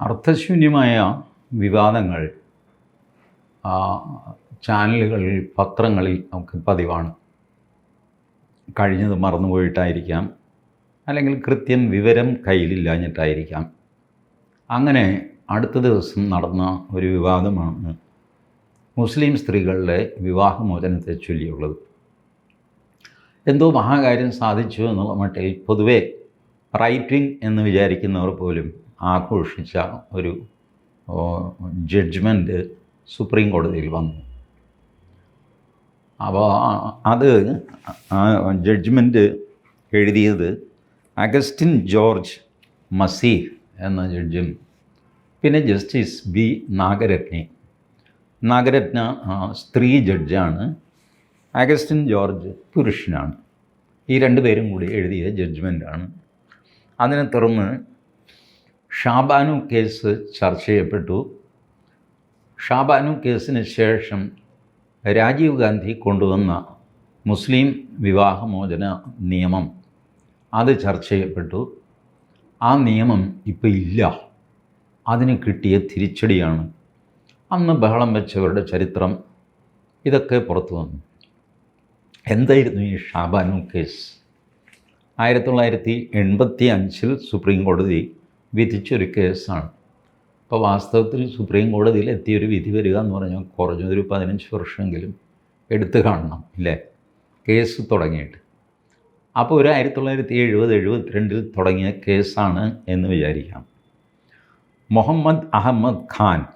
അർത്ഥശൂന്യമായ വിവാദങ്ങൾ ചാനലുകളിൽ പത്രങ്ങളിൽ നമുക്ക് പതിവാണ്. കഴിഞ്ഞത് മറന്നുപോയിട്ടായിരിക്കാം. അല്ലെങ്കിൽ കൃത്യം വിവരം കയ്യിലില്ലാഞ്ഞിട്ടായിരിക്കാം. അങ്ങനെ അടുത്ത ദിവസം നടന്ന ഒരു വിവാദമാണ് മുസ്ലിം സ്ത്രീകളുടെ വിവാഹമോചനത്തെ ചൊല്ലിയുള്ളത്. എന്തോ മഹാകാര്യം സാധിച്ചു എന്നുള്ള മട്ടിൽ പൊതുവേ റൈറ്റിംഗ് എന്ന് വിചാരിക്കുന്നവർ പോലും ആഘോഷിച്ച ഒരു ജഡ്ജ്മെന്റ് സുപ്രീം കോടതിയിൽ വന്നു. അപ്പോൾ അത് ആ ജഡ്ജ്മെന്റ് എഴുതിയത് അഗസ്റ്റിൻ ജോർജ് മസീഹ് എന്ന ജഡ്ജും പിന്നെ ജസ്റ്റിസ് ബി നാഗരത്നെ. നാഗരത്ന സ്ത്രീ ജഡ്ജാണ്. അഗസ്റ്റിൻ ജോർജ് പുരുഷനാണ്. ഈ രണ്ട് പേരും കൂടി എഴുതിയ ജഡ്ജ്മെന്റാണ് അതിനെ തുടർന്ന് ഷാബാനു കേസ് ചർച്ച ചെയ്യപ്പെട്ടു. ഷാബാനു കേസിന് ശേഷം രാജീവ് ഗാന്ധി കൊണ്ടുവന്ന മുസ്ലിം വിവാഹമോചന നിയമം അത് ചർച്ച ചെയ്യപ്പെട്ടു. ആ നിയമം ഇപ്പോൾ ഇല്ല. അതിന് കിട്ടിയ തിരിച്ചടിയാണ്. അന്ന് ബഹളം വെച്ചവരുടെ ചരിത്രം ഇതൊക്കെ പുറത്തു വന്നു. എന്തായിരുന്നു ഈ ഷാബാനു കേസ്? ആയിരത്തി തൊള്ളായിരത്തി എൺപത്തി അഞ്ചിൽ സുപ്രീം കോടതി വിധിച്ചൊരു കേസാണ്. അപ്പോൾ വാസ്തവത്തിൽ സുപ്രീം കോടതിയിൽ എത്തിയൊരു വിധി വരിക എന്ന് പറഞ്ഞാൽ കുറഞ്ഞതൊരു പതിനഞ്ച് വർഷമെങ്കിലും എടുത്തു കാണണം ഇല്ലേ? കേസ് തുടങ്ങിയിട്ട്. അപ്പോൾ ഒരു ആയിരത്തി തൊള്ളായിരത്തി എഴുപത് എഴുപത്തിരണ്ടിൽ തുടങ്ങിയ കേസാണ് എന്ന് വിചാരിക്കാം. മുഹമ്മദ് അഹമ്മദ് ഖാൻ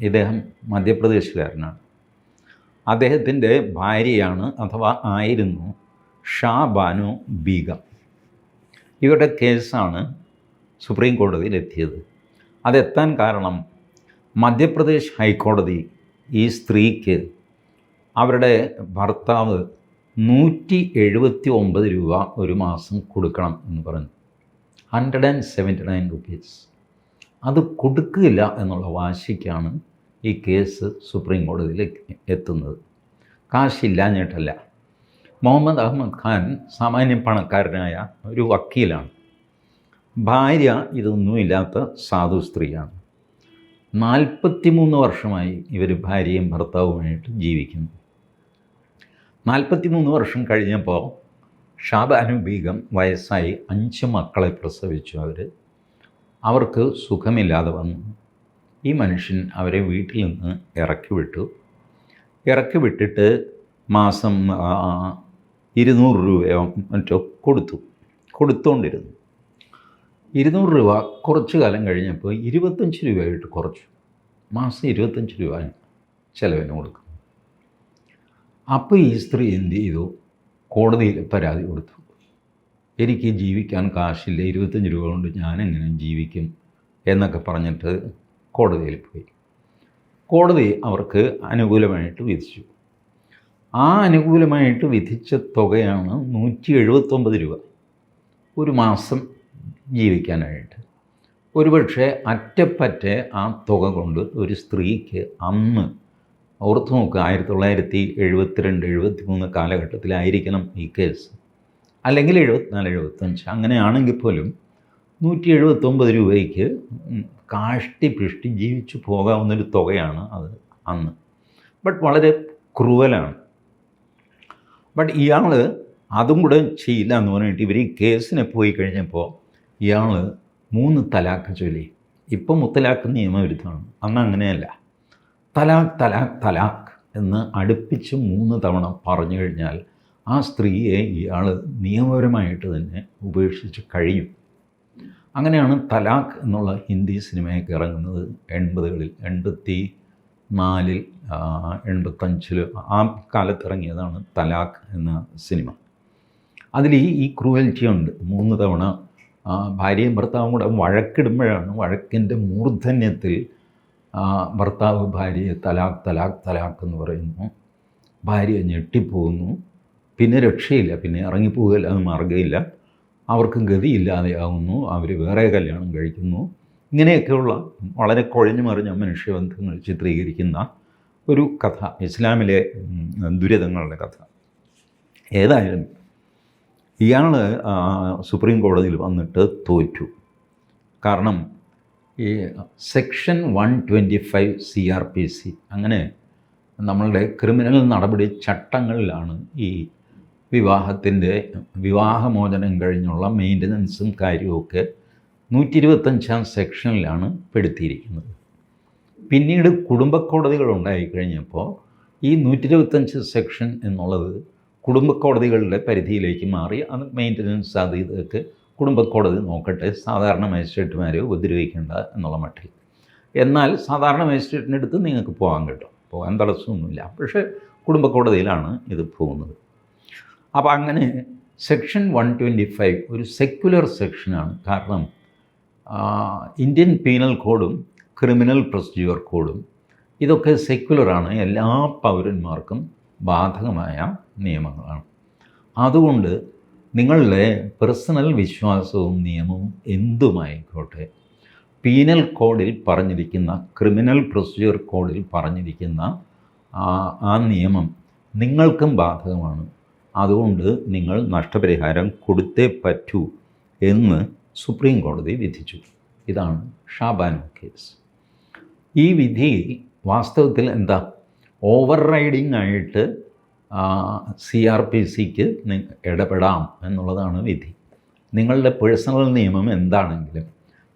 ഇദ്ദേഹം മധ്യപ്രദേശുകാരനാണ്. അദ്ദേഹത്തിന്റെ ഭാര്യയാണ് അഥവാ ആയിരുന്നു ഷാ ബാനു ബീഗം. ഇവരുടെ കേസാണ് സുപ്രീം കോടതിയിൽ എത്തിയത് അതെത്താൻ കാരണം മധ്യപ്രദേശ് ഹൈക്കോടതി ഈ സ്ത്രീക്ക് അവരുടെ ഭർത്താവ് നൂറ്റി എഴുപത്തി ഒമ്പത് രൂപ ഒരു മാസം കൊടുക്കണം എന്ന് പറഞ്ഞു. Hundred and seventy nine rupees അത് കൊടുക്കില്ല എന്നുള്ള വാശിക്കാണ് ഈ കേസ് സുപ്രീം കോടതിയിൽ എത്തുന്നത്. കാശില്ലാഞ്ഞിട്ടല്ല മുഹമ്മദ് അഹമ്മദ് ഖാൻ സാമാന്യ പണക്കാരനായ ഒരു വക്കീലാണ്. ഭാര്യ ഇതൊന്നുമില്ലാത്ത സാധു സ്ത്രീയാണ്. നാൽപ്പത്തിമൂന്ന് വർഷമായി ഇവർ ഭാര്യയും ഭർത്താവുമായിട്ട് ജീവിക്കുന്നു. നാൽപ്പത്തിമൂന്ന് വർഷം കഴിഞ്ഞപ്പോൾ ഷാബാനു ബീഗം വയസ്സായി അഞ്ച് മക്കളെ പ്രസവിച്ചു അവർ അവർക്ക് സുഖമില്ലാതെ വന്നു. ഈ മനുഷ്യൻ അവരെ വീട്ടിൽ നിന്ന് ഇറക്കി വിട്ടു. ഇറക്കി വിട്ടിട്ട് മാസം ഇരുന്നൂറ് രൂപയോ മറ്റോ കൊടുത്തു. കൊടുത്തുകൊണ്ടിരുന്നു ഇരുന്നൂറ് രൂപ കുറച്ച് കാലം കഴിഞ്ഞപ്പോൾ ഇരുപത്തഞ്ച് രൂപയായിട്ട് കുറച്ചു. മാസം ഇരുപത്തഞ്ച് രൂപ ചിലവിന് കൊടുക്കും. അപ്പോൾ ഈ സ്ത്രീ എന്ത് ചെയ്തു? കോടതിയിൽ പരാതി കൊടുത്തു. എനിക്ക് ജീവിക്കാൻ കാശില്ല ഇരുപത്തഞ്ച് രൂപ കൊണ്ട് ഞാൻ എങ്ങനെ ജീവിക്കും എന്നൊക്കെ പറഞ്ഞിട്ട് കോടതിയിൽ പോയി. കോടതി അവർക്ക് അനുകൂലമായിട്ട് വിധിച്ചു. ആ അനുകൂലമായിട്ട് വിധിച്ച തുകയാണ് നൂറ്റി എഴുപത്തൊമ്പത് രൂപ. ഒരു മാസം ജീവിക്കാനായിട്ട്. ഒരുപക്ഷെ അറ്റപ്പറ്റ ആ തുക കൊണ്ട് ഒരു സ്ത്രീക്ക് അന്ന് ഓർത്ത് നോക്കുക ആയിരത്തി തൊള്ളായിരത്തി എഴുപത്തിരണ്ട് എഴുപത്തി മൂന്ന് കാലഘട്ടത്തിലായിരിക്കണം ഈ കേസ്. അല്ലെങ്കിൽ എഴുപത്തിനാല് എഴുപത്തഞ്ച് അങ്ങനെയാണെങ്കിൽ പോലും നൂറ്റി എഴുപത്തൊമ്പത് രൂപയ്ക്ക് കാഷ്ടി പിഷ്ടി ജീവിച്ചു പോകാവുന്നൊരു തുകയാണ് അത് അന്ന്. ബട്ട് വളരെ ക്രൂവലാണ് ബട്ട് ഇയാൾ അതും കൂടെ ചെയ്യില്ല എന്ന് പറഞ്ഞിട്ട് ഇവർ ഈ കേസിനെ പോയി കഴിഞ്ഞപ്പോൾ ഇയാൾ മൂന്ന് തലാഖ് ചൊല്ലി. ഇപ്പം മുത്തലാഖ് നിയമവിരുദ്ധമാണ് അന്ന് അങ്ങനെയല്ല. തലാഖ് തലാഖ് തലാഖ് എന്ന് അടുപ്പിച്ച് മൂന്ന് തവണ പറഞ്ഞു കഴിഞ്ഞാൽ ആ സ്ത്രീയെ ഇയാൾ നിയമപരമായിട്ട് തന്നെ ഉപേക്ഷിച്ച് കഴിയും. അങ്ങനെയാണ് തലാഖ് എന്നുള്ള ഹിന്ദി സിനിമയൊക്കെ ഇറങ്ങുന്നത് എൺപതുകളിൽ എൺപത്തി നാലിൽ എൺപത്തഞ്ചിൽ ആ കാലത്ത് ഇറങ്ങിയതാണ് തലാഖ് എന്ന സിനിമ. അതിൽ ഈ ക്രൂവൽറ്റി ഉണ്ട്. മൂന്ന് തവണ ഭാര്യയും ഭർത്താവും കൂടെ വഴക്കിടുമ്പോഴാണ് വഴക്കിന്റെ മൂർധന്യത്തിൽ ഭർത്താവ് ഭാര്യയെ തലാഖ് തലാഖ് തലാഖ് എന്ന് പറയുന്നു. ഭാര്യ ഞെട്ടിപ്പോകുന്നു. പിന്നെ രക്ഷയില്ല. പിന്നെ ഇറങ്ങിപ്പോകില്ല അത് മാർഗമില്ല അവർക്ക് ഗതിയില്ലാതെയാകുന്നു അവർ വേറെ കല്യാണം കഴിക്കുന്നു. ഇങ്ങനെയൊക്കെയുള്ള വളരെ കുഴഞ്ഞു മറിഞ്ഞ മനുഷ്യബന്ധങ്ങൾ ചിത്രീകരിക്കുന്ന ഒരു കഥ. ഇസ്ലാമിലെ ദുരിതങ്ങളുടെ കഥ. ഏതായാലും ഇയാൾ സുപ്രീം കോടതിയിൽ വന്നിട്ട് തോറ്റു. കാരണം ഈ section one twenty five C R P C അങ്ങനെ നമ്മളുടെ ക്രിമിനൽ നടപടി ചട്ടങ്ങളിലാണ് ഈ വിവാഹത്തിന്റെ വിവാഹമോചനം കഴിഞ്ഞുള്ള മെയിന്റനൻസും കാര്യമൊക്കെ നൂറ്റി ഇരുപത്തഞ്ചാം സെക്ഷനിലാണ് പെടുത്തിയിരിക്കുന്നത്. പിന്നീട് കുടുംബ കോടതികൾ ഉണ്ടായിക്കഴിഞ്ഞപ്പോൾ ഈ നൂറ്റി ഇരുപത്തഞ്ച് സെക്ഷൻ എന്നുള്ളത് കുടുംബ കോടതികളുടെ പരിധിയിലേക്ക് മാറി അത് മെയിന്റനൻസ് അത് ഇതൊക്കെ കുടുംബ കോടതി നോക്കട്ടെ സാധാരണ മജിസ്ട്രേറ്റുമാരെ ഉപദ്രവിക്കേണ്ട എന്നുള്ള മട്ടിൽ. എന്നാൽ സാധാരണ മജിസ്ട്രേറ്റിന്റെ അടുത്ത് നിങ്ങൾക്ക് പോകാൻ കിട്ടും. പോകാൻ തടസ്സമൊന്നുമില്ല. പക്ഷേ കുടുംബ കോടതിയിലാണ് ഇത് പോകുന്നത്. അപ്പോൾ അങ്ങനെ സെക്ഷൻ വൺ ട്വന്റി ഫൈവ് ഒരു സെക്യുലർ സെക്ഷനാണ് കാരണം ഇന്ത്യൻ പീനൽ കോഡും ക്രിമിനൽ പ്രൊസീജിയർ കോഡും ഇതൊക്കെ സെക്യുലറാണ് എല്ലാ പൗരന്മാർക്കും ബാധകമായ നിയമങ്ങളാണ്. അതുകൊണ്ട് നിങ്ങളുടെ പേഴ്സണൽ വിശ്വാസവും നിയമവും എന്തുമായിക്കോട്ടെ പീനൽ കോഡിൽ പറഞ്ഞിരിക്കുന്ന ക്രിമിനൽ പ്രൊസീജിയർ കോഡിൽ പറഞ്ഞിരിക്കുന്ന ആ നിയമം നിങ്ങൾക്കും ബാധകമാണ്. അതുകൊണ്ട് നിങ്ങൾ നഷ്ടപരിഹാരം കൊടുത്തേ പറ്റൂ എന്ന് സുപ്രീം കോടതി വിധിച്ചു. ഇതാണ് ഷാബാനു കേസ് ഈ വിധി വാസ്തവത്തിൽ എന്താ? ഓവർ റൈഡിങ് ആയിട്ട് സി ആർ പി സിക്ക് ഇടപെടാം എന്നുള്ളതാണ് വിധി. നിങ്ങളുടെ പേഴ്സണൽ നിയമം എന്താണെങ്കിലും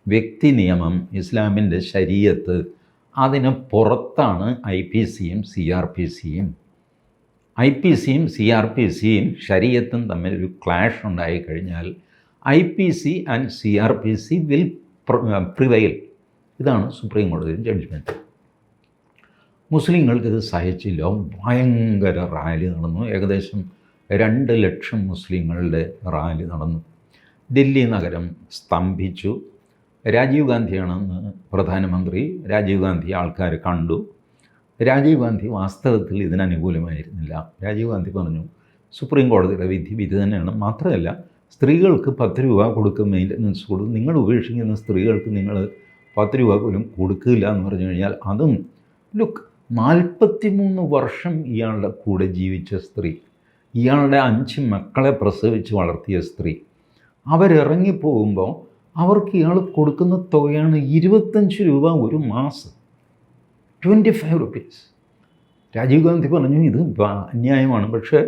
വ്യക്തി നിയമം ഇസ്ലാമിന്റെ ശരീരത്ത് അതിന് പുറത്താണ് ഐ പി സിയും സി ആർ പി സിയും ഐ പി സിയും സി ആർ പി സിയും ശരീരത്തും തമ്മിൽ ഒരു ക്ലാഷ് ഉണ്ടായിക്കഴിഞ്ഞാൽ I P C and C R P C will prevail ഇതാണ് സുപ്രീം കോടതി ജഡ്ജ്മെന്റ് മുസ്ലിങ്ങൾക്ക് ഇത് സഹിച്ചില്ല. ഭയങ്കര റാലി നടന്നു. ഏകദേശം രണ്ട് ലക്ഷം മുസ്ലിങ്ങളുടെ റാലി നടന്നു. ഡൽഹി നഗരം സ്തംഭിച്ചു. രാജീവ് ഗാന്ധിയാണെന്ന് പ്രധാനമന്ത്രി രാജീവ് ഗാന്ധി ആൾക്കാർ കണ്ടു. രാജീവ് ഗാന്ധി വാസ്തവത്തിൽ ഇതിനനുകൂലമായിരുന്നില്ല രാജീവ് ഗാന്ധി പറഞ്ഞു സുപ്രീം കോടതിയുടെ വിധി വിധി തന്നെയാണ്. മാത്രമല്ല സ്ത്രീകൾക്ക് പത്ത് രൂപ കൊടുക്കും മെയിന്റനൻസ് കൊടുക്കും. നിങ്ങൾ ഉപേക്ഷിക്കുന്ന സ്ത്രീകൾക്ക് നിങ്ങൾ പത്ത് രൂപ പോലും കൊടുക്കില്ല എന്ന് പറഞ്ഞു കഴിഞ്ഞാൽ അതും ലുക്ക് നാൽപ്പത്തി മൂന്ന് വർഷം ഇയാളുടെ കൂടെ ജീവിച്ച സ്ത്രീ ഇയാളുടെ അഞ്ച് മക്കളെ പ്രസവിച്ച് വളർത്തിയ സ്ത്രീ. അവരിറങ്ങിപ്പോകുമ്പോൾ അവർക്ക് ഇയാൾ കൊടുക്കുന്ന തുകയാണ് ഇരുപത്തഞ്ച് രൂപ ഒരു മാസം. Twenty five rupees. Rajiv Gandhi പറഞ്ഞു ഇത് അന്യായമാണ്. പക്ഷേ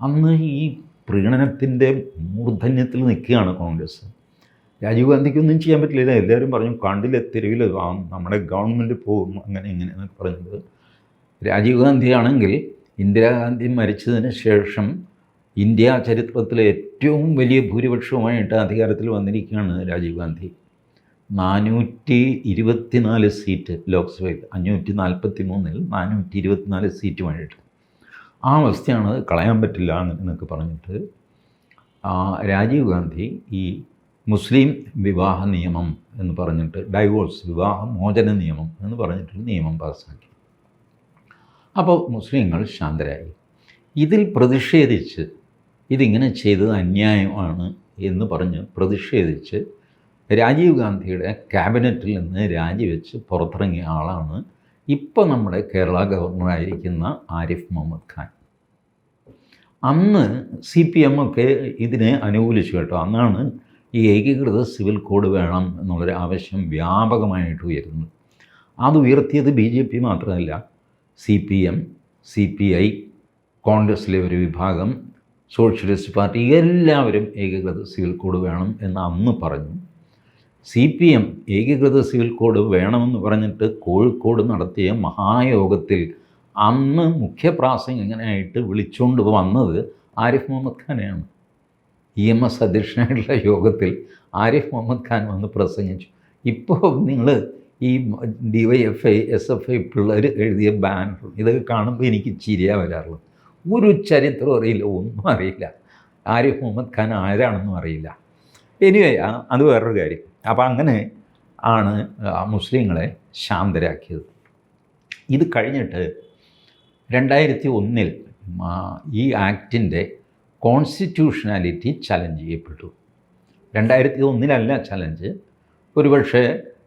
അന്ന് ഈ പ്രീണനത്തിന്റെ മൂർധന്യത്തിൽ നിൽക്കുകയാണ് കോൺഗ്രസ്. രാജീവ് ഗാന്ധിക്കൊന്നും ചെയ്യാൻ പറ്റില്ല. എല്ലാവരും പറഞ്ഞു കണ്ടില്ല തെരുവിൽ നമ്മുടെ ഗവൺമെന്റ് പോകും അങ്ങനെ ഇങ്ങനെ എന്നൊക്കെ പറഞ്ഞത് രാജീവ് ഗാന്ധിയാണെങ്കിൽ ഇന്ദിരാഗാന്ധി മരിച്ചതിന് ശേഷം ഇന്ത്യ ചരിത്രത്തിലെ ഏറ്റവും വലിയ ഭൂരിപക്ഷവുമായിട്ട് അധികാരത്തിൽ വന്നിരിക്കുകയാണ് രാജീവ് ഗാന്ധി. നാനൂറ്റി ഇരുപത്തിനാല് സീറ്റ് ലോക്സഭയിൽ അഞ്ഞൂറ്റി നാൽപ്പത്തി മൂന്നിൽ നാനൂറ്റി ഇരുപത്തിനാല് സീറ്റുമായിട്ട്. ആ അവസ്ഥയാണ് കളയാൻ പറ്റില്ല എന്നൊക്കെ പറഞ്ഞിട്ട് രാജീവ് ഗാന്ധി ഈ മുസ്ലിം വിവാഹ നിയമം എന്ന് പറഞ്ഞിട്ട് ഡൈവോഴ്സ് വിവാഹ മോചന നിയമം എന്ന് പറഞ്ഞിട്ടൊരു നിയമം പാസ്സാക്കി അപ്പോൾ മുസ്ലിങ്ങൾ ശാന്തരായി. ഇതിൽ പ്രതിഷേധിച്ച് ഇതിങ്ങനെ ചെയ്തത് അന്യായമാണ് എന്ന് പറഞ്ഞ് പ്രതിഷേധിച്ച് രാജീവ് ഗാന്ധിയുടെ ക്യാബിനറ്റിൽ നിന്ന് രാജിവെച്ച് പുറത്തിറങ്ങിയ ആളാണ് ഇപ്പോൾ നമ്മുടെ കേരള ഗവർണറായിരിക്കുന്ന ആരിഫ് മുഹമ്മദ് ഖാൻ. അന്ന് സി പി എം ഒക്കെ ഇതിനെ അനുകൂലിച്ചു കേട്ടോ. അന്നാണ് ഈ ഏകീകൃത സിവിൽ കോഡ് വേണം എന്നുള്ളൊരു ആവശ്യം വ്യാപകമായിട്ട് ഉയരുന്നത്. അത് ഉയർത്തിയത് ബി ജെ പി മാത്രമല്ല C P M C P I കോൺഗ്രസ്സിലെ ഒരു വിഭാഗം സോഷ്യലിസ്റ്റ് പാർട്ടി എല്ലാവരും ഏകീകൃത സിവിൽ കോഡ് വേണം എന്ന് അന്ന് പറഞ്ഞു. സി പി എം ഏകീകൃത സിവിൽ കോഡ് വേണമെന്ന് പറഞ്ഞിട്ട് കോഴിക്കോട് നടത്തിയ മഹായോഗത്തിൽ അന്ന് മുഖ്യപ്രാസംഗികനായിട്ട് വിളിച്ചുകൊണ്ട് വന്നത് ആരിഫ് മുഹമ്മദ് ഖാനെയാണ്. ഇ എം എസ് അധ്യക്ഷനായിട്ടുള്ള യോഗത്തിൽ ആരിഫ് മുഹമ്മദ് ഖാൻ വന്ന് പ്രസംഗിച്ചു. ഇപ്പോൾ നിങ്ങൾ ഈ D Y F I S F I പിള്ളേർ എഴുതിയ ബാനർ ഇതൊക്കെ കാണുമ്പോൾ എനിക്ക് ചിരിയാ വരാറുള്ളൂ. ഒരു ചരിത്രം അറിയില്ല ഒന്നും അറിയില്ല. ആര് മുഹമ്മദ് ഖാൻ ആരാണെന്നും അറിയില്ല. എനിവേ അത് വേറൊരു കാര്യം. അപ്പോൾ അങ്ങനെ ആണ് മുസ്ലിങ്ങളെ ശാന്തരാക്കിയത്. ഇത് കഴിഞ്ഞിട്ട് രണ്ടായിരത്തി ഒന്നിൽ ഈ ആക്ടിന്റെ കോൺസ്റ്റിറ്റ്യൂഷനാലിറ്റി ചലഞ്ച് ചെയ്യപ്പെട്ടു. രണ്ടായിരത്തി ഒന്നിലല്ല ചലഞ്ച് ഒരുപക്ഷെ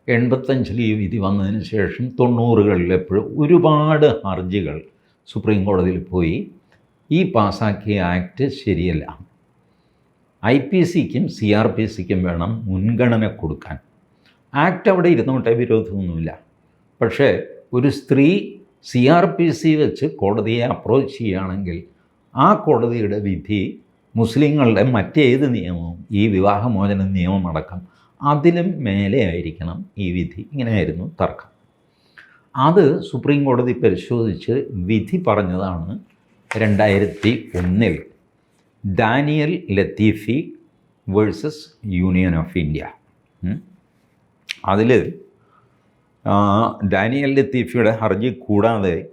എൺപത്തഞ്ചിൽ ഈ വിധി വന്നതിന് ശേഷം തൊണ്ണൂറുകളിൽ എപ്പോഴും ഒരുപാട് ഹർജികൾ സുപ്രീം കോടതിയിൽ പോയി. ഈ പാസാക്കിയ ആക്ട് ശരിയല്ല. ഐ പി സിക്കും സി ആർ പി സിക്കും വേണം മുൻഗണന കൊടുക്കാൻ. ആക്ട് അവിടെ ഇരുന്നോട്ടെ വിരോധമൊന്നുമില്ല. പക്ഷേ ഒരു സ്ത്രീ സി ആർ പി സി വെച്ച് കോടതിയെ അപ്രോച്ച് ചെയ്യുകയാണെങ്കിൽ ആ കോടതിയുടെ വിധി മുസ്ലിങ്ങളുടെ മറ്റേത് നിയമവും ഈ വിവാഹമോചന നിയമം അടക്കം അതിലും മേലെ ആയിരിക്കണം ഈ വിധി. ഇങ്ങനെയായിരുന്നു തർക്കം. അത് സുപ്രീം കോടതി പരിശോധിച്ച് വിധി പറഞ്ഞതാണ് രണ്ടായിരത്തി ഒന്നിൽ. Danial Latifi versus union of India. അതിൽ ഡാനിയൽ ലത്തീഫിയുടെ ഹർജി കൂടാതെ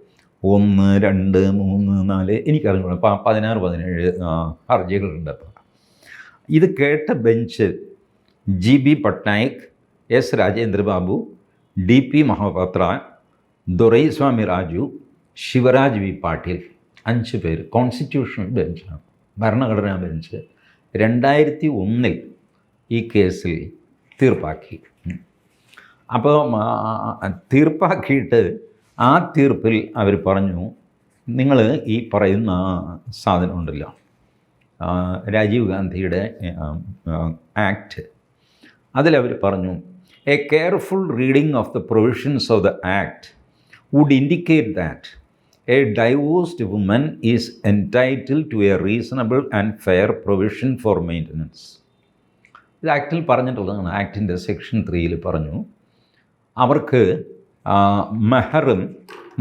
ഒന്ന് രണ്ട് മൂന്ന് നാല് എനിക്കറിഞ്ഞൂടാ പതിനാറ് പതിനേഴ് ഹർജികളുണ്ട്. അപ്പോൾ ഇത് കേട്ട bench G B Pattanaik S Rajendra Babu D P Mohapatra Doraiswamy Raju Shivaraj V Patil അഞ്ച് പേര്. കോൺസ്റ്റിറ്റ്യൂഷണൽ ബെഞ്ചാണ് ഭരണഘടനാ ബെഞ്ച് രണ്ടായിരത്തി ഒന്നിൽ ഈ കേസിൽ തീർപ്പാക്കി. അപ്പോൾ തീർപ്പാക്കിയിട്ട് ആ തീർപ്പിൽ അവർ പറഞ്ഞു നിങ്ങൾ ഈ പറയുന്ന സാധനം ഉണ്ടല്ലോ. രാജീവ് ഗാന്ധിയുടെ ആക്ട് അതിലവർ പറഞ്ഞു a careful reading of the provisions of the act would indicate that a divorced woman is entitle to a reasonable and fair provision for maintenance ഇത് ആക്റ്റിൽ പറഞ്ഞിട്ടുള്ളതാണ്. ആക്ടിന്റെ സെക്ഷൻ ത്രീയിൽ പറഞ്ഞു അവർക്ക് മെഹറും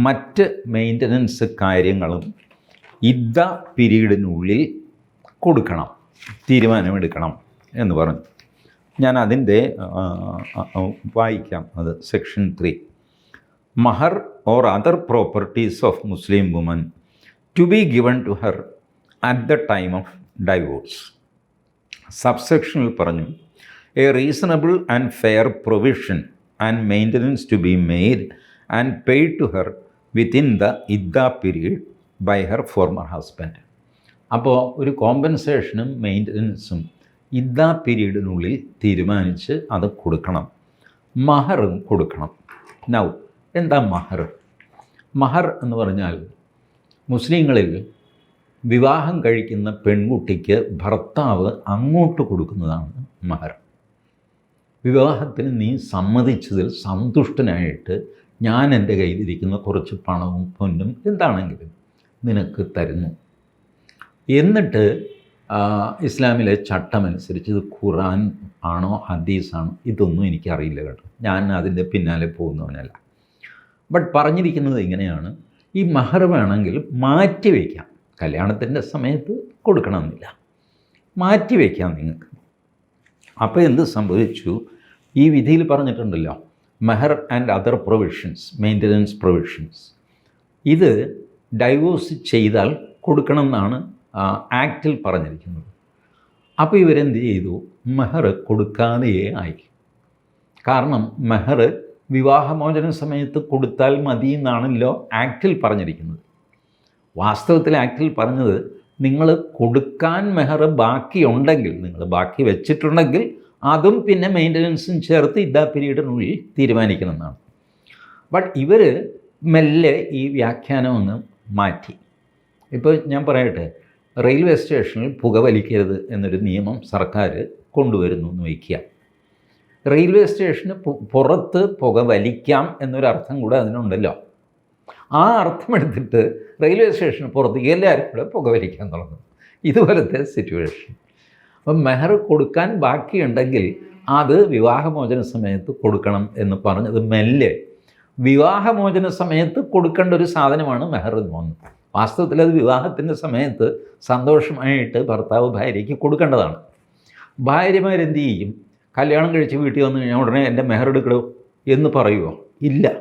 മറ്റ് മെയിന്റനൻസ് കാര്യങ്ങളും ഇദ്ദ പീരീഡിനുള്ളിൽ കൊടുക്കണം തീരുമാനമെടുക്കണം എന്ന് പറഞ്ഞു. ഞാൻ അതിന്റെ വായിക്കാം. അത് section three. Mahar or other properties of Muslim woman to be given to her at the time of divorce. സബ്സെക്ഷനിൽ പറഞ്ഞു a reasonable and fair provision and maintenance to be made and paid to her within the ഇദ്ദ period by her former husband. അപ്പോൾ ഒരു കോമ്പൻസേഷനും മെയിന്റനൻസും ഇദ്ദ പീരീഡിനുള്ളിൽ തീരുമാനിച്ച് അത് കൊടുക്കണം. മഹറും കൊടുക്കണം. Now എന്താ മഹർ? മഹർ എന്ന് പറഞ്ഞാൽ മുസ്ലിങ്ങളിൽ വിവാഹം കഴിക്കുന്ന പെൺകുട്ടിക്ക് ഭർത്താവ് അങ്ങോട്ട് കൊടുക്കുന്നതാണ് മഹർ. വിവാഹത്തിന് നീ സമ്മതിച്ചതിൽ സന്തുഷ്ടനായിട്ട് ഞാൻ എന്റെ കയ്യിലിരിക്കുന്ന കുറച്ച് പണവും പൊന്നും എന്താണെങ്കിലും നിനക്ക് തരുന്നു. എന്നിട്ട് ഇസ്ലാമിലെ ചട്ടമനുസരിച്ച് ഇത് ഖുറാൻ ആണോ ഹദീസാണോ ഇതൊന്നും എനിക്കറിയില്ല കേട്ടോ. ഞാൻ അതിന്റെ പിന്നാലെ പോകുന്നവനല്ല. ബട്ട് പറഞ്ഞിരിക്കുന്നത് ഇങ്ങനെയാണ്. ഈ മഹർ വേണമെങ്കിൽ മാറ്റി വയ്ക്കാം. കല്യാണത്തിന്റെ സമയത്ത് കൊടുക്കണമെന്നില്ല. മാറ്റി വയ്ക്കാം നിങ്ങൾക്ക്. അപ്പോൾ എന്ത് സംഭവിച്ചു? ഈ വിധിയിൽ പറഞ്ഞിട്ടുണ്ടല്ലോ. മെഹർ and other provisions maintenance provisions ഇത് ഡൈവോഴ്സ് ചെയ്താൽ കൊടുക്കണം എന്നാണ് ആക്റ്റിൽ പറഞ്ഞിരിക്കുന്നത്. അപ്പോൾ ഇവരെന്ത് ചെയ്തു? മെഹർ കൊടുക്കാതെയേ ആയി. കാരണം മെഹർ വിവാഹമോചന സമയത്ത് കൊടുത്താൽ മതി എന്നാണല്ലോ ആക്റ്റിൽ പറഞ്ഞിരിക്കുന്നത്. വാസ്തവത്തിൽ ആക്റ്റിൽ പറഞ്ഞത് നിങ്ങൾ കൊടുക്കാൻ മെഹർ ബാക്കിയുണ്ടെങ്കിൽ നിങ്ങൾ ബാക്കി വെച്ചിട്ടുണ്ടെങ്കിൽ അതും പിന്നെ മെയിന്റനൻസും ചേർത്ത് ഇതാ പീരീഡിനുള്ളിൽ തീരുമാനിക്കണമെന്നാണ് ബട്ട് ഇവർ മെല്ലെ ഈ വ്യാഖ്യാനം ഒന്ന് മാറ്റി. ഇപ്പോൾ ഞാൻ പറയട്ടെ റെയിൽവേ സ്റ്റേഷനിൽ പുകവലിക്കരുത് എന്നൊരു നിയമം സർക്കാർ കൊണ്ടുവരുന്നു എന്ന് വയ്ക്കുക. റെയിൽവേ സ്റ്റേഷന് പുറത്ത് പുക വലിക്കാം എന്നൊരർത്ഥം കൂടെ അതിനുണ്ടല്ലോ. ആ അർത്ഥമെടുത്തിട്ട് റെയിൽവേ സ്റ്റേഷന് പുറത്ത് എല്ലാവരും കൂടെ പുക വലിക്കാൻ തുടങ്ങും. ഇതുപോലത്തെ സിറ്റുവേഷൻ അപ്പം മെഹർ കൊടുക്കാൻ ബാക്കിയുണ്ടെങ്കിൽ അത് വിവാഹമോചന സമയത്ത് കൊടുക്കണം എന്ന് പറഞ്ഞത് മെല്ലെ. വിവാഹമോചന സമയത്ത് കൊടുക്കേണ്ട ഒരു സാധനമാണ് മെഹർ എന്ന് വാസ്തവത്തിൽ അത് വിവാഹത്തിന്റെ സമയത്ത് സന്തോഷമായിട്ട് ഭർത്താവ് ഭാര്യയ്ക്ക് കൊടുക്കേണ്ടതാണ്. ഭാര്യമാരെന്ത് ചെയ്യും കല്യാണം കഴിച്ച് വീട്ടിൽ വന്നു കഴിഞ്ഞാൽ ഉടനെ എന്റെ മെഹർ എടുക്കണോ എന്ന് പറയുമോ ഇല്ല.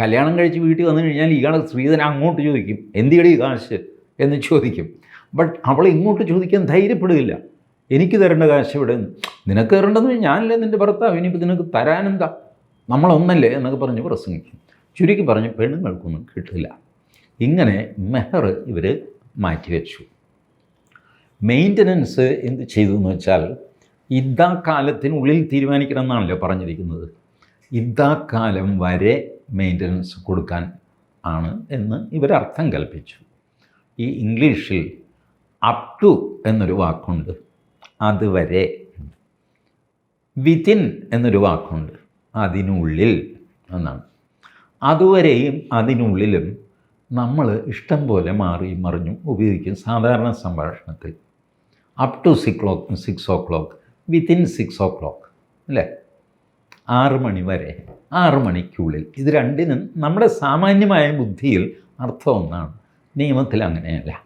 കല്യാണം കഴിച്ച് വീട്ടിൽ വന്നു കഴിഞ്ഞാൽ ഇയാൾ സ്ത്രീധന അങ്ങോട്ട് ചോദിക്കും. എന്തിയടി കാശ് എന്ന് ചോദിക്കും. ബട്ട് അവൾ ഇങ്ങോട്ട് ചോദിക്കാൻ ധൈര്യപ്പെടുകയില്ല. എനിക്ക് തരേണ്ട കാശ് ഇവിടെ നിനക്ക് തരേണ്ടെന്ന് ഞാനല്ലേ നിന്റെ ഭർത്താവ്? ഇനിയിപ്പോൾ നിനക്ക് തരാനെന്താ? നമ്മളൊന്നല്ലേ? എന്നൊക്കെ പറഞ്ഞ് പ്രസംഗിക്കും. ചുരുക്കി പറഞ്ഞ് പെണ്ണുങ്ങൾക്കൊന്നും കിട്ടില്ല. ഇങ്ങനെ മെഹർ ഇവർ മാറ്റിവെച്ചു. മെയിന്റനൻസ് എന്ത് ചെയ്തു എന്ന് വെച്ചാൽ ഇദ്ദാക്കാലത്തിനുള്ളിൽ തീരുമാനിക്കണം എന്നാണല്ലോ പറഞ്ഞിരിക്കുന്നത്. ഇദ്ദാക്കാലം കാലം വരെ മെയിന്റനൻസ് കൊടുക്കാൻ ആണ് എന്ന് ഇവർ അർത്ഥം കൽപ്പിച്ചു. ഈ ഇംഗ്ലീഷിൽ അപ് ടു എന്നൊരു വാക്കുണ്ട്. അതുവരെ വിതിൻ എന്നൊരു വാക്കുണ്ട്. അതിനുള്ളിൽ എന്നാണ്. അതുവരെയും അതിനുള്ളിലും നമ്മൾ ഇഷ്ടം പോലെ മാറി മറിഞ്ഞും ഉപയോഗിക്കും സാധാരണ സംഭാഷണത്തിൽ. Up to six clock six o'clock within six o'clock അല്ലേ? ആറ് മണി വരെ ആറ് മണിക്കുള്ളിൽ. ഇത് രണ്ടിനും നമ്മുടെ സാമാന്യമായ ബുദ്ധിയിൽ അർത്ഥം ഒന്നാണ്. നിയമത്തിൽ അങ്ങനെയല്ല.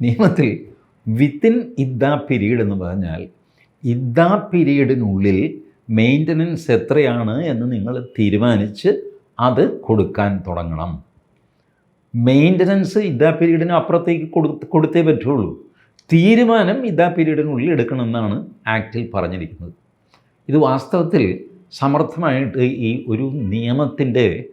നിയമത്തിൽ വിത്തിൻ ഇദ്ദാ പീരീഡ് എന്ന് പറഞ്ഞാൽ ഇദ്ദാ പീരീഡിനുള്ളിൽ മെയിന്റനൻസ് എത്രയാണ് എന്ന് നിങ്ങൾ തീരുമാനിച്ച് അത് കൊടുക്കാൻ തുടങ്ങണം. മെയിന്റനൻസ് ഇതാ പീരീഡിന് അപ്പുറത്തേക്ക് കൊടു കൊടുത്തേ പറ്റുള്ളൂ. തീരുമാനം ഇതാ പീരീഡിനുള്ളിൽ എടുക്കണമെന്നാണ് ആക്റ്റിൽ പറഞ്ഞിരിക്കുന്നത്. ഇത് വാസ്തവത്തിൽ സമർത്ഥമായിട്ട് ഈ ഒരു നിയമത്തിന്റെ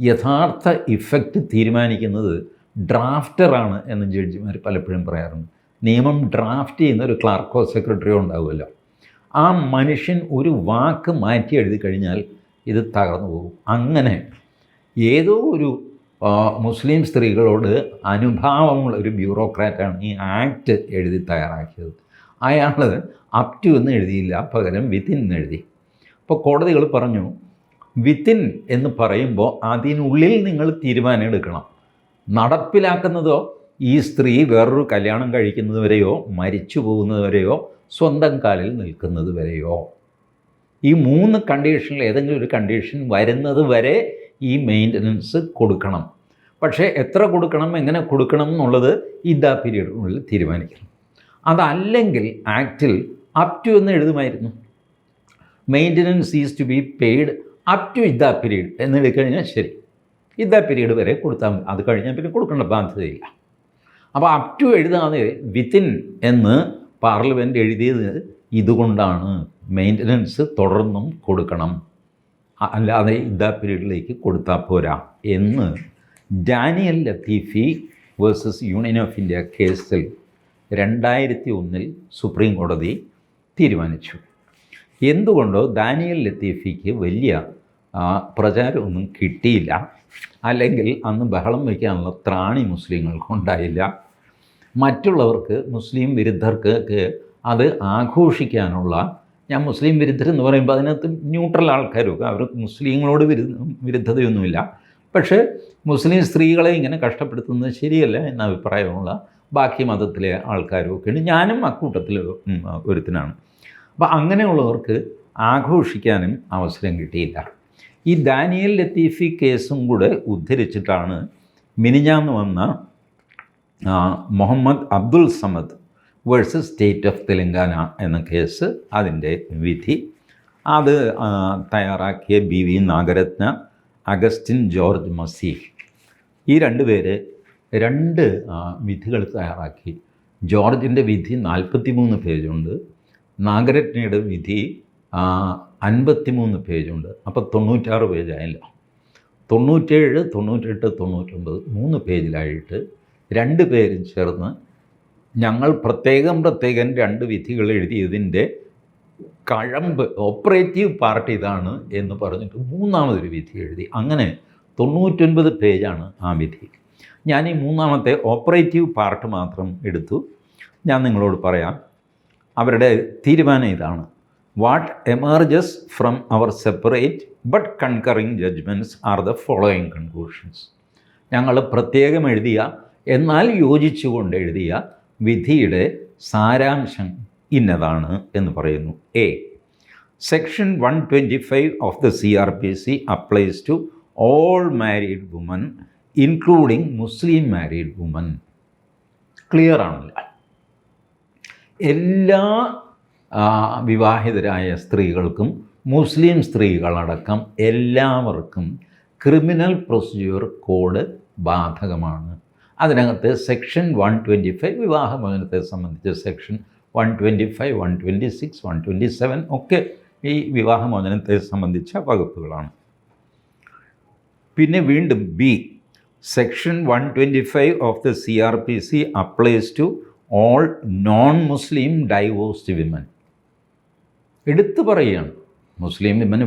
യഥാർത്ഥ ഇഫക്റ്റ് തീരുമാനിക്കുന്നത് ഡ്രാഫ്റ്ററാണ് എന്ന് ജഡ്ജിമാർ പലപ്പോഴും പറയാറുണ്ട്. നിയമം ഡ്രാഫ്റ്റ് ചെയ്യുന്ന ഒരു ക്ലാർക്കോ സെക്രട്ടറിയോ ഉണ്ടാവുമല്ലോ. ആ മനുഷ്യൻ ഒരു വാക്ക് മാറ്റി എഴുതി കഴിഞ്ഞാൽ ഇത് തകർന്നു പോകും. അങ്ങനെ ഏതോ ഒരു മുസ്ലിം സ്ത്രീകളോട് അനുഭാവമുള്ള ഒരു ബ്യൂറോക്രാറ്റാണ് ഈ ആക്ട് എഴുതി തയ്യാറാക്കിയത്. അയാൾ അപ് ടു എന്ന് എഴുതിയില്ല പകരം വിത്തിൻ എന്ന് എഴുതി. അപ്പോൾ കോടതികൾ പറഞ്ഞു വിത്തിൻ എന്ന് പറയുമ്പോൾ അതിനുള്ളിൽ നിങ്ങൾ തീരുമാനം എടുക്കണം. നടപ്പിലാക്കുന്നതോ ഈ സ്ത്രീ വേറൊരു കല്യാണം കഴിക്കുന്നത് വരെയോ മരിച്ചു പോകുന്നത് വരെയോ സ്വന്തം കാലിൽ നിൽക്കുന്നത് വരെയോ? ഈ മൂന്ന് കണ്ടീഷനിൽ ഏതെങ്കിലും ഒരു കണ്ടീഷൻ വരുന്നത് വരെ ഈ മെയിന്റനൻസ് കൊടുക്കണം. പക്ഷേ എത്ര കൊടുക്കണം എങ്ങനെ കൊടുക്കണം എന്നുള്ളത് ഇതാ പീരീഡിനുള്ളിൽ തീരുമാനിക്കണം. അതല്ലെങ്കിൽ ആക്റ്റിൽ അപ് ടു എന്ന് എഴുതുമായിരുന്നു. Maintenance is to be paid up to ഇതാ പീരീഡ് എന്ന് എഴുതിക്കഴിഞ്ഞാൽ ശരി. ഇതാ പീരീഡ് വരെ കൊടുത്താൽ അത് കഴിഞ്ഞാൽ പിന്നെ കൊടുക്കേണ്ട ബാധ്യതയില്ല. അപ്പോൾ അപ് ടു എഴുതാതെ വിത്തിൻ എന്ന് പാർലമെന്റ് എഴുതിയത് ഇതുകൊണ്ടാണ്. മെയിന്റനൻസ് തുടർന്നും കൊടുക്കണം. അല്ലാതെ ഇതാ പീരീഡിലേക്ക് കൊടുത്താൽ പോരാ എന്ന് Danial Latifi versus union of India കേസിൽ രണ്ടായിരത്തി ഒന്നിൽ സുപ്രീം കോടതി തീരുമാനിച്ചു. എന്തുകൊണ്ടോ ദാനിയൽ ലത്തീഫിക്ക് വലിയ പ്രചാരമൊന്നും കിട്ടിയില്ല. അല്ലെങ്കിൽ അന്ന് ബഹളം വയ്ക്കാനുള്ള ത്രാണി മുസ്ലിങ്ങൾക്കുണ്ടായില്ല മറ്റുള്ളവർക്ക് മുസ്ലിം വിരുദ്ധർക്ക് അത് ആഘോഷിക്കാനുള്ള ഞാൻ മുസ്ലിം വിരുദ്ധരെന്ന് പറയുമ്പോൾ അതിനകത്ത് ന്യൂട്രൽ ആൾക്കാരൊക്കെ. അവർ മുസ്ലിങ്ങളോട് വിരുദ്ധ വിരുദ്ധതയൊന്നുമില്ല. പക്ഷേ മുസ്ലിം സ്ത്രീകളെ ഇങ്ങനെ കഷ്ടപ്പെടുത്തുന്നത് ശരിയല്ല എന്ന അഭിപ്രായമുള്ള ബാക്കി മതത്തിലെ ആൾക്കാരൊക്കെയാണ് ഞാനും അക്കൂട്ടത്തിൽ ഒരുത്തനാണ്. അപ്പോൾ അങ്ങനെയുള്ളവർക്ക് ആഘോഷിക്കാനും അവസരം കിട്ടിയില്ല. ഈ ദാനിയൽ ലത്തീഫി കേസും കൂടെ ഉദ്ധരിച്ചിട്ടാണ് മിനിഞ്ഞാന്ന് വന്ന Mohammed Abdul Samad versus state of Telangana എന്ന കേസ് അതിന്റെ വിധി. അത് തയ്യാറാക്കിയ B V Nagarathna Augustine George Masih. ഈ രണ്ട് പേര് രണ്ട് വിധികൾ തയ്യാറാക്കി. ജോർജിന്റെ വിധി നാൽപ്പത്തിമൂന്ന് പേജുണ്ട് നാഗരത്നയുടെ വിധി അൻപത്തിമൂന്ന് പേജുണ്ട് അപ്പോൾ തൊണ്ണൂറ്റാറ് പേജായില്ല തൊണ്ണൂറ്റേഴ് തൊണ്ണൂറ്റെട്ട് തൊണ്ണൂറ്റൊമ്പത് മൂന്ന് പേജിലായിട്ട് രണ്ട് പേരും ചേർന്ന് ഞങ്ങൾ പ്രത്യേകം പ്രത്യേകം രണ്ട് വിധികൾ എഴുതിയതിന്റെ കഴമ്പ് ഓപ്പറേറ്റീവ് പാർട്ട് ഇതാണ് എന്ന് പറഞ്ഞിട്ട് മൂന്നാമതൊരു വിധി എഴുതി. അങ്ങനെ തൊണ്ണൂറ്റൊൻപത് പേജാണ് ആ വിധി. ഞാൻ ഈ മൂന്നാമത്തെ ഓപ്പറേറ്റീവ് പാർട്ട് മാത്രം എടുത്തു. ഞാൻ നിങ്ങളോട് പറയാം. അവരുടെ തീരുമാനം ഇതാണ്. What emerges from our separate but concurring judgments are the following conclusions ഞങ്ങൾ പ്രത്യേകം എഴുതിയ എന്നാൽ യോജിച്ചുകൊണ്ട് എഴുതിയ വിധിയുടെ സാരാംശം ഇന്നതാണ് എന്ന് പറയുന്നു. A section one twenty five of the C R P C applies to all married woman including Muslim married woman clear ആണല്ല? എല്ലാ വിവാഹിതരായ സ്ത്രീകൾക്കും മുസ്ലിം സ്ത്രീകളടക്കം എല്ലാവർക്കും ക്രിമിനൽ പ്രൊസീജിയർ കോഡ് ബാധകമാണ്. അതിനകത്ത് സെക്ഷൻ വൺ ട്വന്റി ഫൈവ് വിവാഹമോചനത്തെ സംബന്ധിച്ച് section one twenty five one twenty six one twenty seven ഒക്കെ ഈ വിവാഹമോചനത്തെ സംബന്ധിച്ച വകുപ്പുകളാണ്. പിന്നെ വീണ്ടും B section one twenty five of the C R P C applies to all non Muslim divorced women എടുത്തു പറയുകയാണ്. മുസ്ലിം വിമന്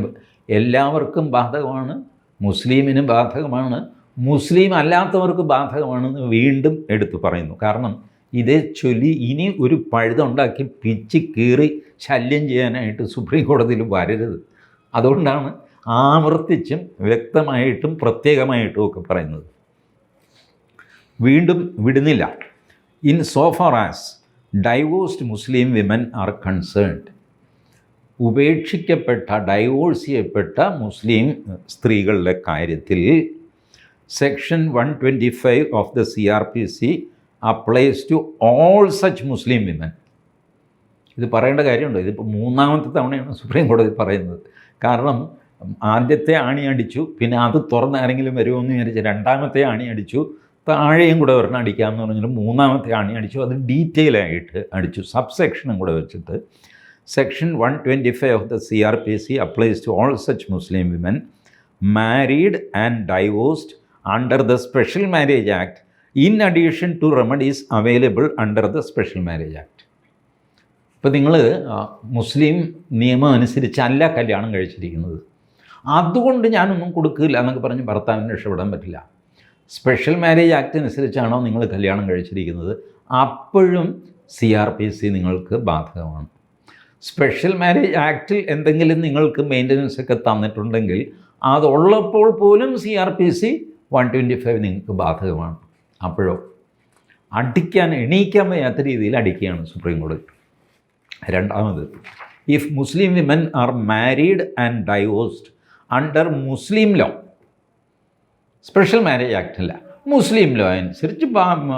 എല്ലാവർക്കും ബാധകമാണ് മുസ്ലിമിനും ബാധകമാണ് മുസ്ലിം അല്ലാത്തവർക്ക് ബാധകമാണെന്ന് വീണ്ടും എടുത്തു പറയുന്നു. കാരണം ഇതേ ചൊല്ലി ഇനി ഒരു പഴുതുണ്ടാക്കി പിച്ച് കീറി ശല്യം ചെയ്യാനായിട്ട് സുപ്രീം കോടതിയിൽ വരരുത്. അതുകൊണ്ടാണ് ആവർത്തിച്ചും വ്യക്തമായിട്ടും പ്രത്യേകമായിട്ടും ഒക്കെ പറയുന്നത്. വീണ്ടും വിടുന്നില്ല. In so far as divorced Muslim women are concerned ഉപേക്ഷിക്കപ്പെട്ട ഡൈവോഴ്സ് ചെയ്യപ്പെട്ട മുസ്ലിം സ്ത്രീകളുടെ കാര്യത്തിൽ section one twenty five of the C R P C applies to all such Muslim women ഇത് പറയേണ്ട കാര്യമുണ്ടോ? ഇതിപ്പോൾ മൂന്നാമത്തെ തവണയാണ് സുപ്രീം കോടതി പറയുന്നത്. കാരണം ആദ്യത്തെ ആണി അടിച്ചു പിന്നെ അത് തുറന്ന് ആരെങ്കിലും വരുമോ എന്ന് വിചാരിച്ച് രണ്ടാമത്തെ ആണി അടിച്ചു താഴെയും കൂടെ ഒരെണ്ണം അടിക്കാമെന്ന് പറഞ്ഞാൽ മൂന്നാമത്തെ ആണി അടിച്ചു അത് ഡീറ്റെയിൽ ആയിട്ട് അടിച്ചു സബ് സെക്ഷനും കൂടെ വെച്ചിട്ട്. Section one twenty five of the C R P C applies to all such Muslim women married and divorced under the special marriage act in addition to remedies available under the special marriage act ഇപ്പോൾ നിങ്ങൾ മുസ്ലിം നിയമം അനുസരിച്ചല്ല കല്യാണം കഴിച്ചിരിക്കുന്നത്. അതുകൊണ്ട് ഞാനൊന്നും കൊടുക്കില്ല എന്നൊക്കെ പറഞ്ഞ് ഭർത്താവിന് രക്ഷപ്പെടാൻ പറ്റില്ല. സ്പെഷ്യൽ മാരേജ് ആക്ട് അനുസരിച്ചാണോ നിങ്ങൾ കല്യാണം കഴിച്ചിരിക്കുന്നത്? അപ്പോഴും സി ആർ പി സി നിങ്ങൾക്ക് ബാധകമാണ്. സ്പെഷ്യൽ മാരേജ് ആക്റ്റിൽ എന്തെങ്കിലും നിങ്ങൾക്ക് മെയിന്റനൻസ് ഒക്കെ തന്നിട്ടുണ്ടെങ്കിൽ അതുള്ളപ്പോൾ പോലും C R P C one twenty five നിങ്ങൾക്ക് ബാധകമാണ്. അപ്പോഴോ? അടിക്കാൻ എണീക്കാൻ വയ്യാത്ത രീതിയിൽ അടിക്കുകയാണ് സുപ്രീം കോടതി. രണ്ടാമത് if Muslim women are married and divorced under Muslim law special marriage act അല്ല മുസ്ലിം ലോ അനുസരിച്ച്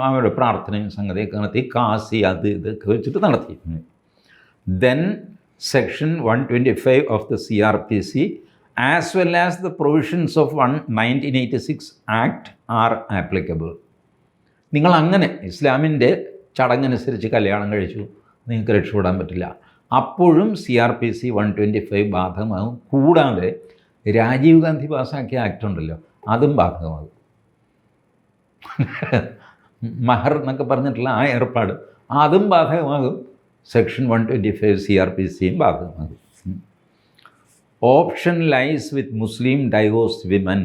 അവരുടെ പ്രാർത്ഥനയും സംഗതിയൊക്കെ നടത്തി കാസി അത് ഇതൊക്കെ വെച്ചിട്ട് നടത്തി then section one twenty five of the C R P C as well as the provisions of one nineteen eighty six act are applicable നിങ്ങൾ അങ്ങനെ ഇസ്ലാമിന്റെ ചടങ്ങനുസരിച്ച് കല്യാണം കഴിച്ചു. നിങ്ങൾക്ക് രക്ഷപ്പെടാൻ പറ്റില്ല. അപ്പോഴും C R P C one twenty five ബാധകമാകും. കൂടാതെ രാജീവ് ഗാന്ധി പാസ്സാക്കിയ ആക്ട് ഉണ്ടല്ലോ അതും ബാധകമാകും. മഹർ എന്നൊക്കെ പറഞ്ഞിട്ടുള്ള ആ ഏർപ്പാട് അതും ബാധകമാകും. Section one twenty five C R P സിയും ബാധകമാകും. Option lies with Muslim divorce women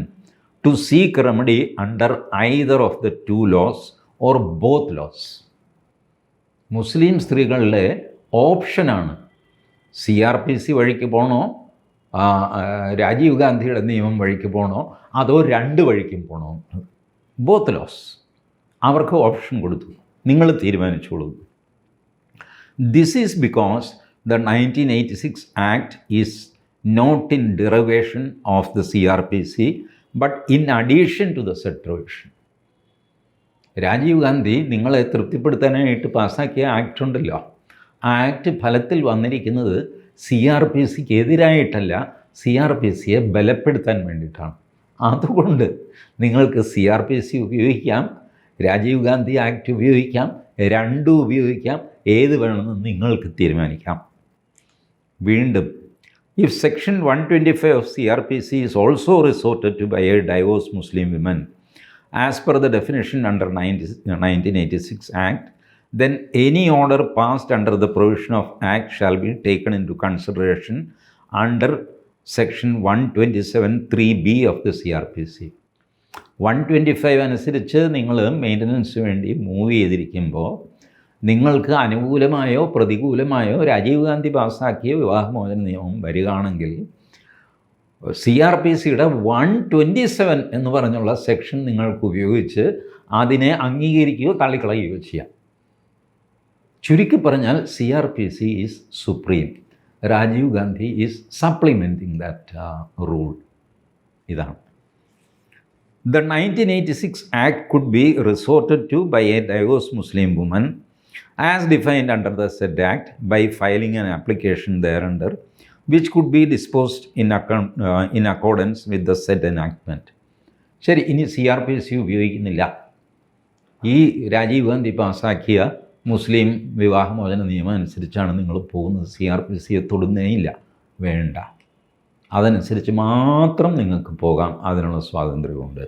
to seek remedy under either of the two laws or both laws Muslim സ്ത്രീകളുടെ ഓപ്ഷനാണ് സി ആർ പി സി വഴിക്ക് പോകണോ രാജീവ് ഗാന്ധിയുടെ നിയമം വഴിക്ക് പോകണോ അതോ രണ്ട് വഴിക്കും പോകണോ ബോത്ത് ലോസ് അവർക്ക് ഓപ്ഷൻ കൊടുത്തു. നിങ്ങൾ തീരുമാനിച്ചോളൂ. This is because the nineteen eighty six act is not in derogation of the C R P C but in addition to the provision Rajiv Gandhi നിങ്ങളെ തൃപ്തിപ്പെടുത്താനായിട്ട് പാസ്സാക്കിയ ആക്ട് ഉണ്ടല്ലോ. ആ ആക്ട് ഫലത്തിൽ വന്നിരിക്കുന്നത് സി ആർ പി സിക്ക് എതിരായിട്ടല്ല C R P സിയെ ബലപ്പെടുത്താൻ വേണ്ടിയിട്ടാണ്. അതുകൊണ്ട് നിങ്ങൾക്ക് സി ആർ പി സി ഉപയോഗിക്കാം രാജീവ് ഗാന്ധി ആക്ട് ഉപയോഗിക്കാം രണ്ടും ഉപയോഗിക്കാം ഏത് വേണമെന്ന് നിങ്ങൾക്ക് തീരുമാനിക്കാം. വീണ്ടും if section one twenty five of C R P C is also resorted to by a divorce Muslim women as per the definition under 90, 1986 Act, then any order passed under the provision of Act shall be taken into consideration under section 127 3b of the CRPC. One twenty five അനുസരിച്ച് നിങ്ങൾ മെയിന്റനൻസിന് വേണ്ടി move ചെയ്തിരിക്കുമ്പോൾ നിങ്ങൾക്ക് അനുകൂലമായോ പ്രതികൂലമായോ രാജീവ് ഗാന്ധി പാസ്സാക്കിയ വിവാഹമോചന നിയമം വരികയാണെങ്കിൽ C R P സിയുടെ one twenty seven എന്ന് പറഞ്ഞുള്ള സെക്ഷൻ നിങ്ങൾക്ക് ഉപയോഗിച്ച് അതിനെ അംഗീകരിക്കുകയോ തള്ളിക്കളയുകയോ ചെയ്യാം. ചുരുക്കി പറഞ്ഞാൽ C R P C is supreme Rajiv Gandhi is supplementing that rule ഇതാണ്. The nineteen eighty six act could be resorted to by a divorce Muslim defined under the said act by filing an application there under which could be disposed in account in accordance with the said enactment ശരി ഇനി C R P C ഉപയോഗിക്കുന്നില്ല. ഈ രാജീവ് ഗാന്ധി പാസ്സാക്കിയ മുസ്ലിം വിവാഹമോചന നിയമം അനുസരിച്ചാണ് നിങ്ങൾ പോകുന്നത്. സി ആർ പി സിയെ തൊടുന്നേയില്ല വേണ്ട. അതനുസരിച്ച് മാത്രം നിങ്ങൾക്ക് പോകാം. അതിനുള്ള സ്വാതന്ത്ര്യമുണ്ട്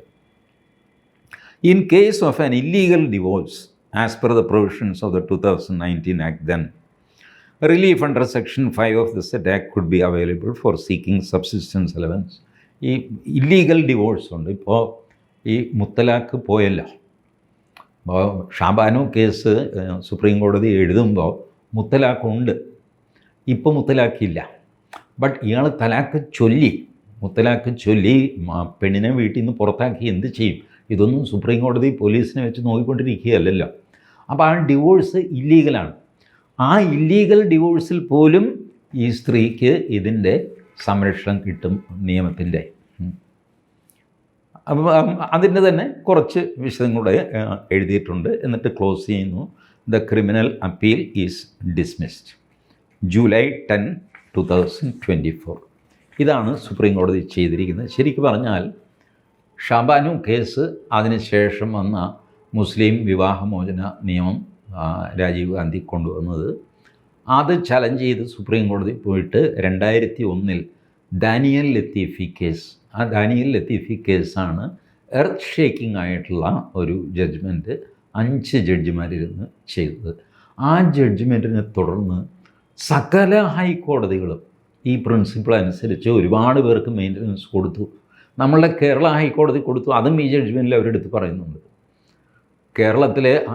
in case of an illegal divorce the provisions of the two thousand nineteen act then relief under section five of the said act could be available for seeking subsistence allowance ഈ illegal divorce ഉണ്ട്. ഇപ്പോൾ ഈ മുത്തലാഖ് പോയല്ലോ. അപ്പോൾ Shah Bano case supreme കോടതി എഴുതുമ്പോൾ മുത്തലാഖുണ്ട്. ഇപ്പോൾ മുത്തലാഖില്ല. But ഇയാൾ തലാക്ക് ചൊല്ലി മുത്തലാഖ് ചൊല്ലി പെണ്ണിനെ വീട്ടിൽ നിന്ന് പുറത്താക്കി എന്ത് ചെയ്യും? ഇതൊന്നും സുപ്രീം കോടതി പോലീസിനെ വെച്ച് നോക്കിക്കൊണ്ടിരിക്കുകയല്ലല്ലോ. അപ്പോൾ ആ ഡിവോഴ്സ് ഇല്ലീഗലാണ് ആ ഇല്ലീഗൽ ഡിവോഴ്സിൽ പോലും ഈ സ്ത്രീക്ക് ഇതിന്റെ സംരക്ഷണം കിട്ടും നിയമത്തിന്റെ. അപ്പം അതിന്റെ തന്നെ കുറച്ച് വിശദങ്ങളുടെ എഴുതിയിട്ടുണ്ട്. എന്നിട്ട് ക്ലോസ് ചെയ്യുന്നു. The criminal appeal is dismissed July ten two thousand twenty four ഇതാണ് സുപ്രീം കോടതി ചെയ്തിരിക്കുന്നത്. ശരിക്കും പറഞ്ഞാൽ ഷബാനു കേസ് അതിനുശേഷം വന്ന മുസ്ലിം വിവാഹമോചന നിയമം രാജീവ് ഗാന്ധി കൊണ്ടുവന്നത്. അത് ചലഞ്ച് ചെയ്ത് സുപ്രീം കോടതി പോയിട്ട് രണ്ടായിരത്തി ഒന്നിൽ ഡാനിയൽ ലത്തീഫി കേസ് ആ ദാനിയൽ ലത്തീഫി കേസാണ് എർത്ത് ഷേക്കിംഗ് ആയിട്ടുള്ള ഒരു ജഡ്ജ്മെന്റ് അഞ്ച് ജഡ്ജിമാരിരുന്ന് ചെയ്തത്. ആ ജഡ്ജ്മെന്റിനെ തുടർന്ന് സകല ഹൈക്കോടതികളും ഈ പ്രിൻസിപ്പിൾ അനുസരിച്ച് ഒരുപാട് പേർക്ക് മെയിന്റനൻസ് കൊടുത്തു. നമ്മളുടെ കേരള ഹൈക്കോടതി കൊടുത്തു. അതും ഈ ജഡ്ജ്മെന്റിൽ അവരെടുത്ത് പറയുന്നുണ്ട്. കേരളത്തിലെ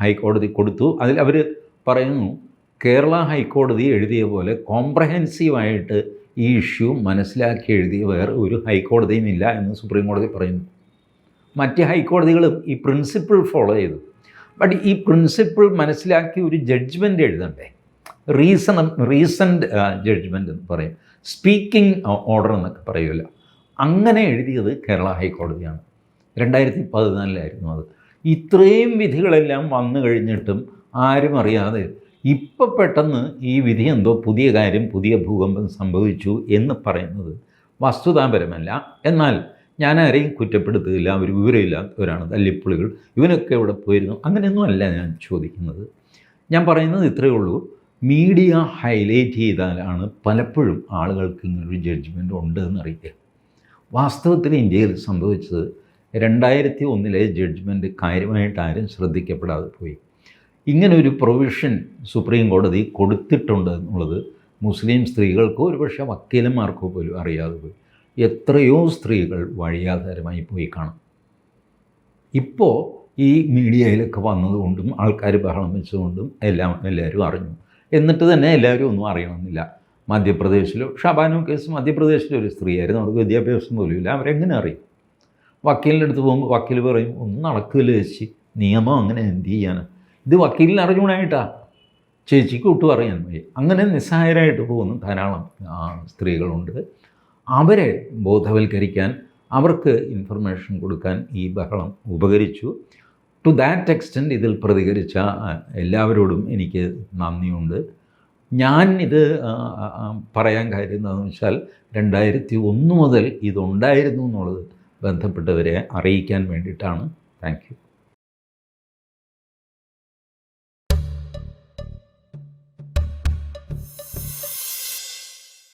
ഹൈക്കോടതി കൊടുത്തു. അതിൽ അവർ പറയുന്നു കേരള ഹൈക്കോടതി എഴുതിയ പോലെ കോംപ്രഹെൻസീവായിട്ട് ഈ ഇഷ്യൂ മനസ്സിലാക്കി എഴുതിയ വേറെ ഒരു ഹൈക്കോടതിയും ഇല്ല എന്ന് സുപ്രീം കോടതി പറയുന്നു. മറ്റ് ഹൈക്കോടതികളും ഈ പ്രിൻസിപ്പിൾ ഫോളോ ചെയ്തു. ബട്ട് ഈ പ്രിൻസിപ്പിൾ മനസ്സിലാക്കി ഒരു ജഡ്ജ്മെന്റ് എഴുതണ്ടേ? റീസൺ റീസന്റ് ജഡ്ജ്മെന്റ് എന്ന് പറയും. സ്പീക്കിംഗ് ഓർഡർ എന്നൊക്കെ പറയുമല്ലോ. അങ്ങനെ എഴുതിയത് കേരള ഹൈക്കോടതിയാണ്. രണ്ടായിരത്തി പതിനാലിലായിരുന്നു അത്. ഇത്രയും വിധികളെല്ലാം വന്നു കഴിഞ്ഞിട്ടും ആരും അറിയാതെ ഇപ്പം പെട്ടെന്ന് ഈ വിധി എന്തോ പുതിയ കാര്യം പുതിയ ഭൂകമ്പം സംഭവിച്ചു എന്ന് പറയുന്നത് വസ്തുതാപരമല്ല. എന്നാൽ ഞാൻ ആരെയും കുറ്റപ്പെടുത്തുകയില്ല അവർ വിവരമില്ലാത്തവരാണ് തല്ലിപ്പുളികൾ ഇവനൊക്കെ ഇവിടെ പോയിരുന്നു അങ്ങനെയൊന്നുമല്ല ഞാൻ ചോദിക്കുന്നത്. ഞാൻ പറയുന്നത് ഇത്രയേ ഉള്ളൂ. മീഡിയ ഹൈലൈറ്റ് ചെയ്താലാണ് പലപ്പോഴും ആളുകൾക്ക് ഇങ്ങനൊരു ജഡ്ജ്മെന്റ് ഉണ്ട് എന്നറിയുക വാസ്തവത്തിൽ ഇന്ത്യയിൽ സംഭവിച്ചത് രണ്ടായിരത്തി ഒന്നിലെ ജഡ്ജ്മെന്റ് കാര്യമായിട്ട് ആരും ശ്രദ്ധിക്കപ്പെടാതെ പോയി. ഇങ്ങനെ ഒരു പ്രൊവിഷൻ സുപ്രീം കോടതി കൊടുത്തിട്ടുണ്ട് എന്നുള്ളത് മുസ്ലിം സ്ത്രീകൾക്കോ ഒരുപക്ഷെ വക്കീലന്മാർക്കോ പോലും അറിയാതെ പോയി. എത്രയോ സ്ത്രീകൾ വഴിയാധാരമായി പോയി കാണും. ഇപ്പോൾ ഈ മീഡിയയിലൊക്കെ വന്നതുകൊണ്ടും ആൾക്കാർ ബഹളം വെച്ചുകൊണ്ടും എല്ലാം എല്ലാവരും അറിഞ്ഞു. എന്നിട്ട് തന്നെ എല്ലാവരും ഒന്നും അറിയണമെന്നില്ല. മധ്യപ്രദേശിലോ ഷബാനു കേസ് മധ്യപ്രദേശിലെ ഒരു സ്ത്രീയായിരുന്നു. അവർക്ക് വിദ്യാഭ്യാസം പോലും ഇല്ല. അവരെങ്ങനെ അറിയും? വക്കീലിന്റെ അടുത്ത് പോകുമ്പോൾ വക്കീൽ പറയും ഒന്നും നടക്കില്ല ചേച്ചി നിയമം അങ്ങനെ എന്ത് ചെയ്യാനാണ് ഇത് വക്കീലിന് അറിഞ്ഞുകൂടായിട്ടാ. ചേച്ചിക്ക് ഒട്ടും അറിയാൻ വയ്യ. അങ്ങനെ നിസ്സഹായരായിട്ട് പോകുന്ന ധാരാളം സ്ത്രീകളുണ്ട്. അവരെ ബോധവൽക്കരിക്കാൻ അവർക്ക് ഇൻഫർമേഷൻ കൊടുക്കാൻ ഈ ബഹളം ഉപകരിച്ചു. ടു ദാറ്റ് എക്സ്റ്റെന്റ് ഇതിൽ പ്രതികരിച്ച എല്ലാവരോടും എനിക്ക് നന്ദിയുണ്ട്. ഞാൻ ഇത് പറയാൻ കാര്യം എന്താണെന്ന് വെച്ചാൽ രണ്ടായിരത്തി ഒന്ന് മുതൽ ഇതുണ്ടായിരുന്നു എന്നുള്ളത് ബന്ധപ്പെട്ടവരെ അറിയിക്കാൻ വേണ്ടിയിട്ടാണ്. താങ്ക്